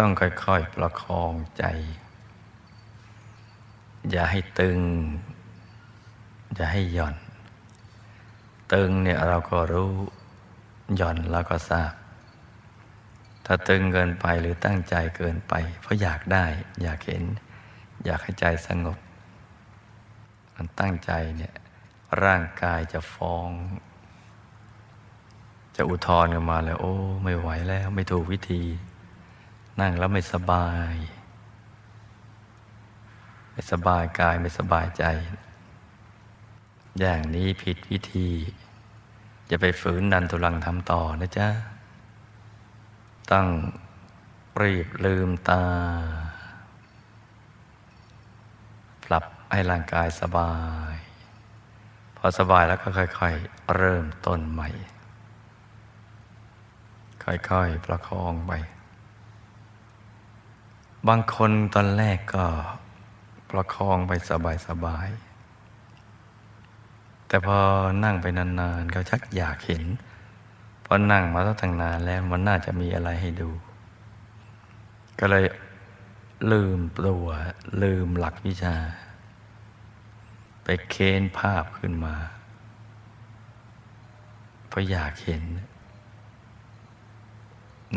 ต้องค่อยๆประคองใจ อย่าให้ตึง อย่าให้หย่อน ตึงเนี่ยเราก็รู้หย่อนเราก็ทราบ ถ้าตึงเกินไปหรือตั้งใจเกินไป เพราะอยากได้ อยากเห็น อยากให้ใจสงบ มันตั้งใจเนี่ยร่างกายจะฟ้อง จะอุทธรณ์กันมาแล้วโอ้ ไม่ไหวแล้วไม่ถูกวิธี นั่งแล้วไม่สบาย ไม่สบายกายไม่สบายใจ อย่างนี้ผิดวิธีอย่าไปฝืนดันทุลังทำต่อนะจ๊ะ ต้องรีบลืมตา ปรับให้ร่างกายสบาย พอสบายแล้วก็ค่อย ๆ เริ่มต้นใหม่ ค่อย ๆ ประคองไป บางคนตอนแรกก็ประคองไปสบายๆแต่พอนั่งไปนานๆก็ชักอยากเห็นพอนั่งมาตั้งนานแล้วมันน่าจะมีอะไรให้ดู ก็เลยลืมตัวลืมหลักวิชา ไปเค้นภาพขึ้นมา เพราะอยากเห็น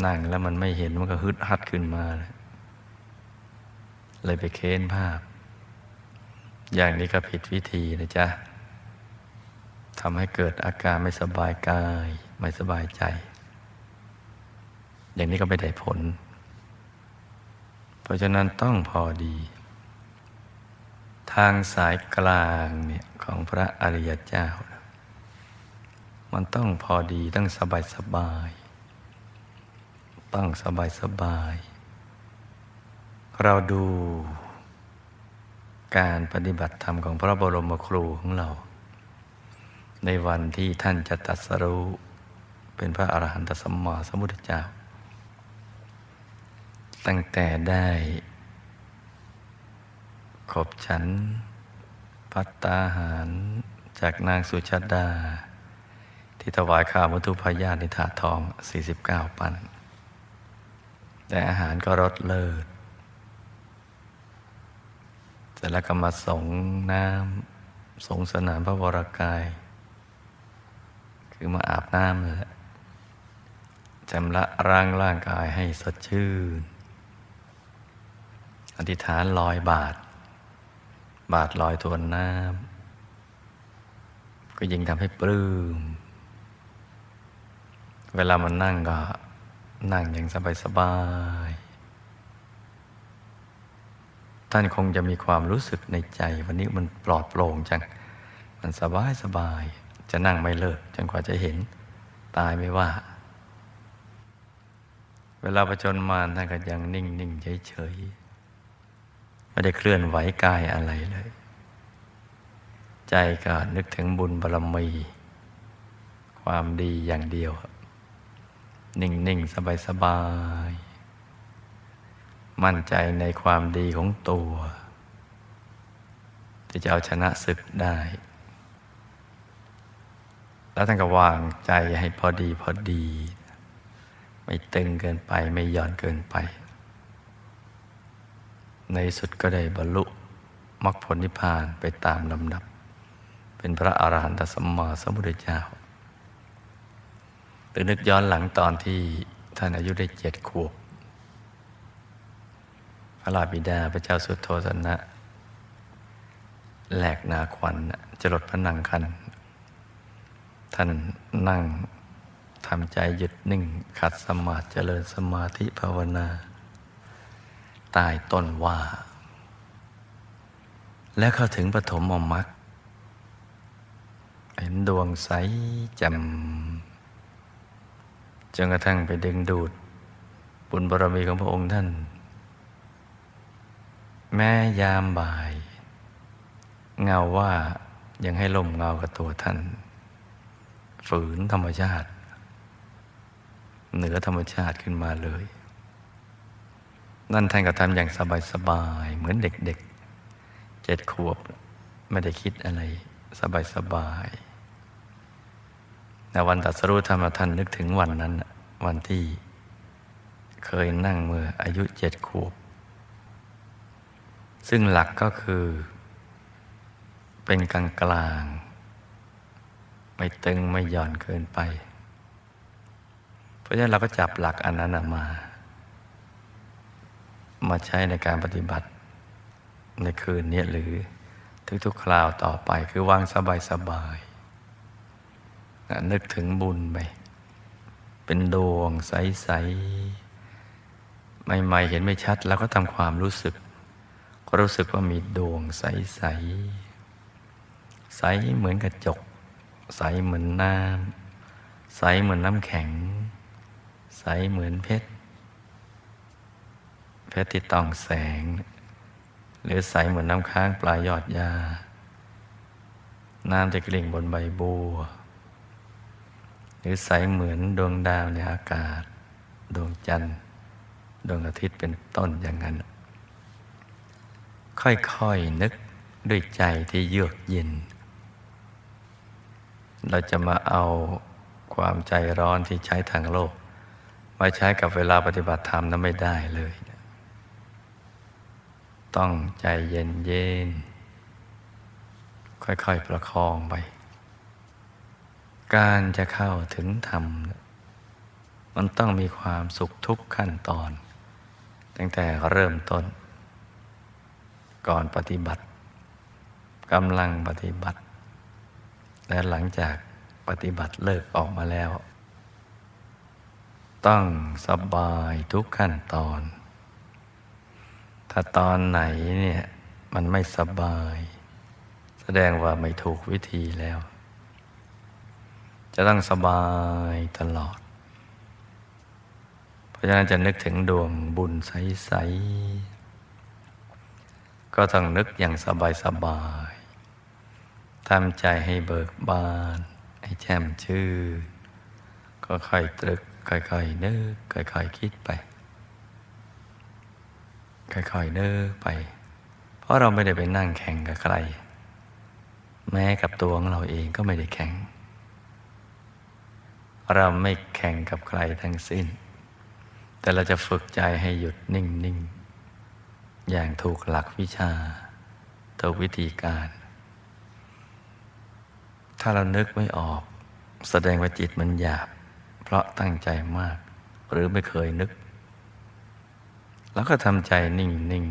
นั่งแล้วมันไม่เห็นมันก็ฮึดฮัดขึ้นมาเลย เลยไปเค้นภาพ อย่างนี้ก็ผิดวิธีนะจ๊ะทำให้เกิดอาการไม่สบายกาย ไม่สบายใจ อย่างนี้ก็ไม่ได้ผล เพราะฉะนั้นต้องพอดี ทางสายกลางเนี่ยของพระอริยเจ้า มันต้องพอดีต้องสบายสบาย ต้องสบายสบาย เราดูการปฏิบัติธรรมของพระบรมครูของเรา ในวันที่ท่านจะตรัสรู้เป็นพระอรหันตสัมมาสัมพุทธเจ้า ตั้งแต่ได้ขบฉัน พัตตาหารจากนางสุชาดา ที่ถวายข้าวมัทุพยาตในถาดทอง 49 ปัน แต่อาหารก็รสเลิศ เสร็จแล้วก็มาส่งน้ำส่งสนานพระวรากาย คือมาอาบน้ำเลยจำละร่างร่างกายให้สดชื่น อธิษฐานลอยบาท บาทลอยทวนน้ำก็ยิ่งทำให้ปลื้ม เวลามันนั่งก็นั่งอย่างสบายๆ ท่านคงจะมีความรู้สึกในใจ วันนี้มันปลอดโปร่งจัง มันสบายสบาย จะนั่งไม่เลิกจนกว่าจะเห็น ตายไม่ว่า เวลาประชนมารท่านก็ยังนิ่งนิ่งเฉยเฉยๆไม่ได้เคลื่อนไหวกายอะไรเลย ใจก็นึกถึงบุญบารมี ความดีอย่างเดียว นิ่งนิ่งสบายสบาย มั่นใจในความดีของตัว ที่จะเอาชนะศึกได้ แล้วท่านก็วางใจให้พอดีพอดี ไม่ตึงเกินไปไม่หย่อนเกินไป ในสุดก็ได้บรรลุมรรคผลนิพพานไปตามลำดับ เป็นพระอาหารหันตสัมมาสัมพุทธเจ้าหรือนึกย้อนหลังตอนที่ท่านอายุได้เจ็ดขวบ พระราบิดาพระเจ้าสุดโทสนะ แหลกนาควันจรดพระนังคัน ท่านนั่งทำใจหยุดนิ่ง ขัดสมาธิเจริญสมาธิภาวนาใต้ต้นว่า แล้วเข้าถึงปฐมมมรรคเห็นดวงใสจ่มจนกระทั่งไปดึงดูด บุญบารมีของพระองค์ท่าน แม้ยามบ่าย เงาว่ายังให้ลมเงากับตัวท่าน ฝืนธรรมชาติ เหนือธรรมชาติขึ้นมาเลย นั่นท่านก็ทำอย่างสบายๆเหมือนเด็กๆเจ็ดขวบไม่ได้คิดอะไรสบายๆในวันตรัสรู้ธรรมท่านนึกถึงวันนั้น วันที่เคยนั่งเมื่ออายุเจ็ดขวบ ซึ่งหลักก็คือ เป็นกลางกลาง ไม่ตึงไม่หย่อนเกินไป เพราะฉะนั้นเราก็จับหลักอันนั้นมา มาใช้ในการปฏิบัติในคืนนี้หรือทุกๆคราวต่อไปคือวางสบายๆนะนึกถึงบุญไป เป็นดวงใส ๆ ใหม่ ๆ เห็นไม่ชัด แล้วก็ทำความรู้สึก รู้สึกว่ามีดวงใสๆใสเหมือนกระจก ใสเหมือนน้ำใสเหมือนน้ำแข็ง ใสเหมือนเพชรเพชรที่ต้องแสง หรือใสเหมือนน้ำค้างปลายยอดยาน้ำที่กลิ่งบนใบบัว หรือใสเหมือนดวงดาวในอากาศ ดวงจันทร์ ดวงอาทิตย์เป็นต้นอย่างนั้น ค่อยๆนึกด้วยใจที่เยือกเย็น เราจะมาเอาความใจร้อนที่ใช้ทางโลก มาใช้กับเวลาปฏิบัติธรรมนั้นไม่ได้เลย ต้องใจเย็นเย็นค่อยๆประคองไป การจะเข้าถึงธรรม มันต้องมีความสุขทุกขั้นตอน ตั้งแต่เริ่มต้น ก่อนปฏิบัติกำลังปฏิบัติ และหลังจากปฏิบัติเลิกออกมาแล้ว ต้องสบายทุกขั้นตอน ถ้าตอนไหนเนี่ยมันไม่สบาย แสดงว่าไม่ถูกวิธีแล้ว จะต้องสบายตลอด เพราะฉะนั้นจะนึกถึงดวงบุญใสๆ ก็ต้องนึกอย่างสบายๆทำใจให้เบิกบาน ให้แช่มชื่นก็ค่อยตรึกค่อยๆนึกค่อยๆคิดไป ค่อยๆนึกไป เพราะเราไม่ได้ไปนั่งแข่งกับใคร แม้กับตัวของเราเองก็ไม่ได้แข่ง เราไม่แข่งกับใครทั้งสิ้น แต่เราจะฝึกใจให้หยุดนิ่งๆ อย่างถูกหลักวิชาถูกวิธีการ ถ้าเรานึกไม่ออก แสดงว่าจิตมันหยาบ เพราะตั้งใจมาก หรือไม่เคยนึก แล้วก็ทำใจนิ่งนิ่ง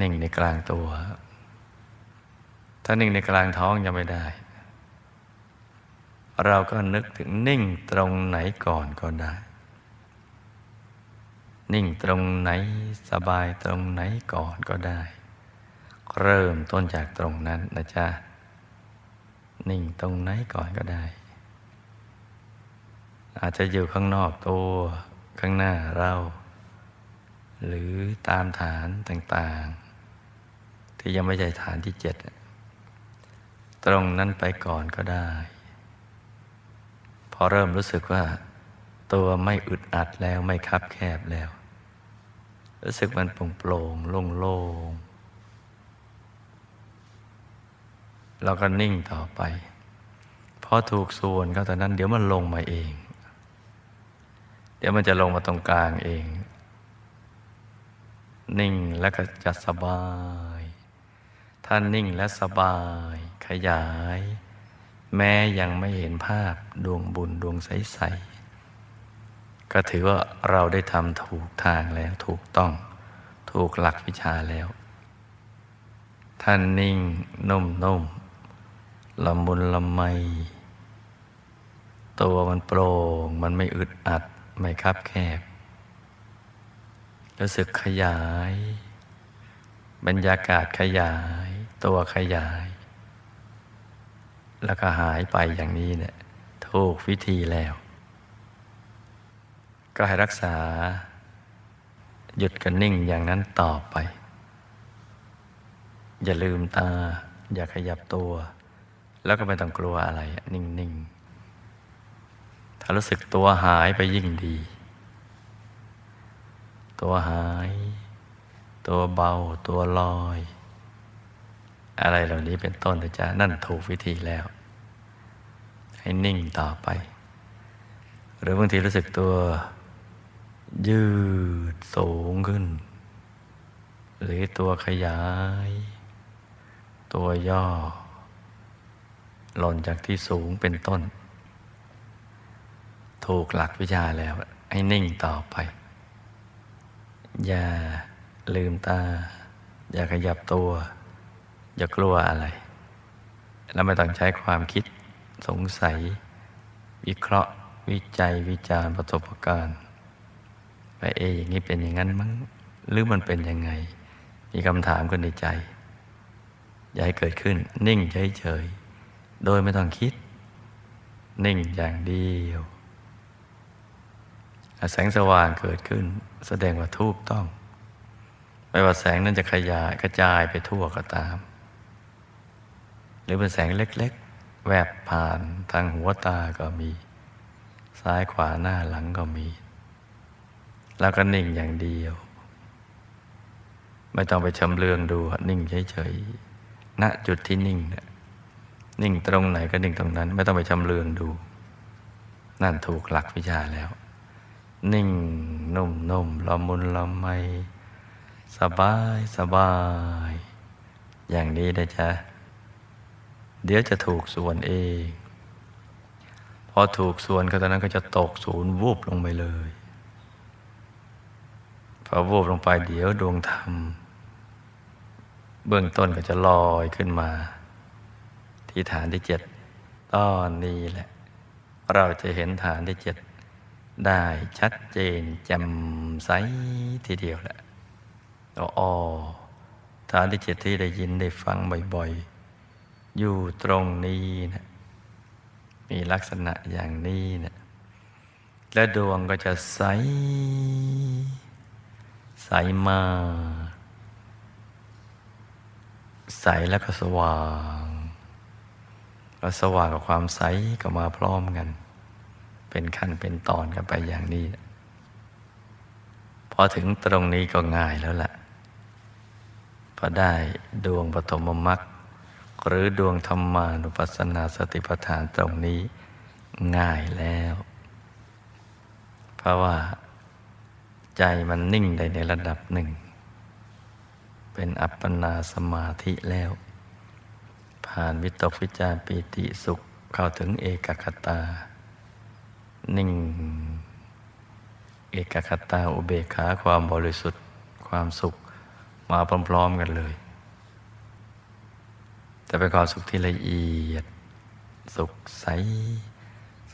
นิ่งในกลางตัว ถ้านิ่งในกลางท้องยังไม่ได้ เราก็นึกถึงนิ่งตรงไหนก่อนก็ได้ นิ่งตรงไหนสบายตรงไหนก่อนก็ได้ เริ่มต้นจากตรงนั้นนะจ๊ะ นิ่งตรงไหนก่อนก็ได้ อาจจะอยู่ข้างนอกตัวข้างหน้าเรา หรือตามฐานต่างๆ ที่ยังไม่ใช่ฐานที่เจ็ดตรงนั้นไปก่อนก็ได้ พอเริ่มรู้สึกว่า ตัวไม่อึดอัดแล้วไม่คับแคบแล้ว รู้สึกมันโปร่งโปร่งโล่งโล่งเราก็นิ่งต่อไปพอถูกส่วนก็ตอนนั้น เดี๋ยวมันลงมาเอง เดี๋ยวมันจะลงมาตรงกลางเอง นิ่งแล้วก็จะสบาย ถ้านิ่งและสบาย ขยาย แม้ยังไม่เห็นภาพดวงบุญดวงใสๆ ก็ถือว่าเราได้ทำถูกทางแล้วถูกต้อง ถูกหลักวิชาแล้ว ท่านนิ่งนุ่มๆละมุนละไม ตัวมันโปร่ง มันไม่อึดอัด ไม่คับแคบ รู้สึกขยาย บรรยากาศขยาย ตัวขยาย แล้วก็หายไปอย่างนี้เนี่ยถูกวิธีแล้ว ก็ให้รักษา หยุดกันนิ่งอย่างนั้นต่อไป อย่าลืมตา อย่าขยับตัว แล้วก็ไม่ต้องกลัวอะไร นิ่ง ๆ ถ้ารู้สึกตัวหายไปยิ่งดี ตัวหาย ตัวเบา ตัวลอย อะไรเหล่านี้เป็นต้นนะจ๊ะนั่นถูกวิธีแล้ว ให้นิ่งต่อไป หรือบางทีรู้สึกตัว ยืดสูงขึ้น หรือตัวขยาย ตัวย่อ หล่นจากที่สูงเป็นต้น ถูกหลักวิชาแล้ว ให้นิ่งต่อไป อย่าลืมตา อย่าขยับตัว อย่ากลัวอะไร แล้วไม่ต้องใช้ความคิดสงสัย วิเคราะห์วิจัยวิจารณ์ประสบการณ์ ว่าเออย่างนี้เป็นอย่างนั้นมั้งหรือมันเป็นยังไง มีคำถามขึ้นในใจ อย่าให้เกิดขึ้น นิ่งเฉยๆโดยไม่ต้องคิด นิ่งอย่างเดียวแสงสว่างเกิดขึ้น แสดงว่าถูกต้อง ไม่ว่าแสงนั้นจะขยายกระจายไปทั่วก็ตาม หรือเป็นแสงเล็ก ๆ แวบผ่านทางหัวตาก็มี ซ้ายขวาหน้าหลังก็มี แล้วก็นิ่งอย่างเดียว ไม่ต้องไปชำเลืองดู นิ่งเฉยๆณจุดที่นิ่งนะนิ่งตรงไหนก็นิ่งตรงนั้น ไม่ต้องไปชำเลืองดู นั่นถูกหลักวิชาแล้ว นิ่งนุ่มนุ่มละมุนละไม สบายสบาย อย่างนี้นะจ๊ะ เดี๋ยวจะถูกส่วนเอง พอถูกส่วนก็ตอนนั้นก็จะตกศูนย์วูบลงไปเลย อวูบลงไปเดี๋ยวดวงธรรม เบื้องต้นก็จะลอยขึ้นมา ที่ฐานที่เจ็ดตอนนี้แหละ เราจะเห็นฐานที่เจ็ดได้ชัดเจนแจ่มใสทีเดียวแหละอ๋อฐานที่เจ็ดที่ได้ยินได้ฟังบ่อยๆ อยู่ตรงนี้นะมีลักษณะอย่างนี้นะและดวงก็จะใส ใสมาก ใสแล้วก็สว่างแล้วสว่างกับความใสก็มาพร้อมกัน เป็นขั้นเป็นตอนกันไปอย่างนี้ พอถึงตรงนี้ก็ง่ายแล้วล่ะ พอได้ดวงปฐมมรรคหรือดวงธรรมานุปัสสนาสติปัฏฐานตรงนี้ง่ายแล้ว เพราะว่า ใจมันนิ่งได้ในระดับหนึ่ง เป็นอัปปนาสมาธิแล้ว ผ่านวิตกวิจารปีติสุขเข้าถึงเอกคตา นิ่ง เอกคตาอุเบกขาความบริสุทธิ์ความสุขมาพร้อมๆกันเลย แต่เป็นความสุขที่ละเอียด สุขใส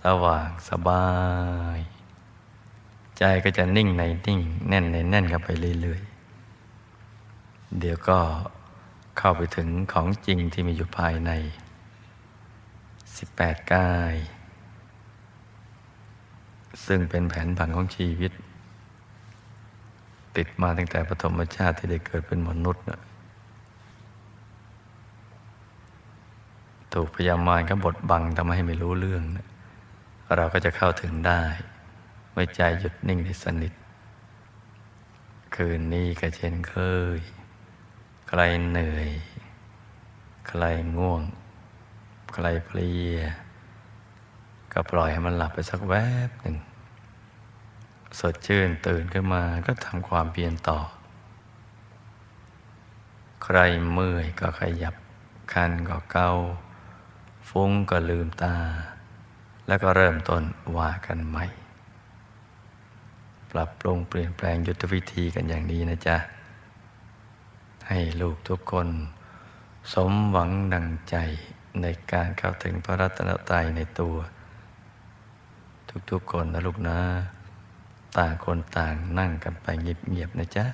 สว่างสบาย ใจก็จะนิ่งในนิ่ง แน่นในแน่นกันไปเรื่อยๆ เดี๋ยวก็เข้าไปถึงของจริงที่มีอยู่ภายใน 18 กาย ซึ่งเป็นแผนผังของชีวิต ติดมาตั้งแต่ปฐมชาติที่ได้เกิดเป็นมนุษย์นะถูกพยามารก็บดบังทำให้ไม่รู้เรื่องนะเราก็จะเข้าถึงได้ เมื่อใจหยุดนิ่งในสนิท คืนนี้ก็เช่นเคย ใครเหนื่อย ใครง่วง ใครเพลีย ก็ปล่อยให้มันหลับไปสักแวบหนึ่ง สดชื่นตื่นขึ้นมาก็ทำความเพียรต่อ ใครเมื่อยก็ขยับ คันก็เกาฟุ้งก็ลืมตา แล้วก็เริ่มต้นว่ากันใหม่ ปรับปรุงเปลี่ยนแปลงยุทธวิธีกันอย่างนี้นะจ๊ะ ให้ลูกทุกคน สมหวังดังใจในการเข้าถึงพระรัตนตรัยในตัว ทุกๆคนนะลูกนะ ต่างคนต่างนั่งกันไปเงียบๆนะจ๊ะ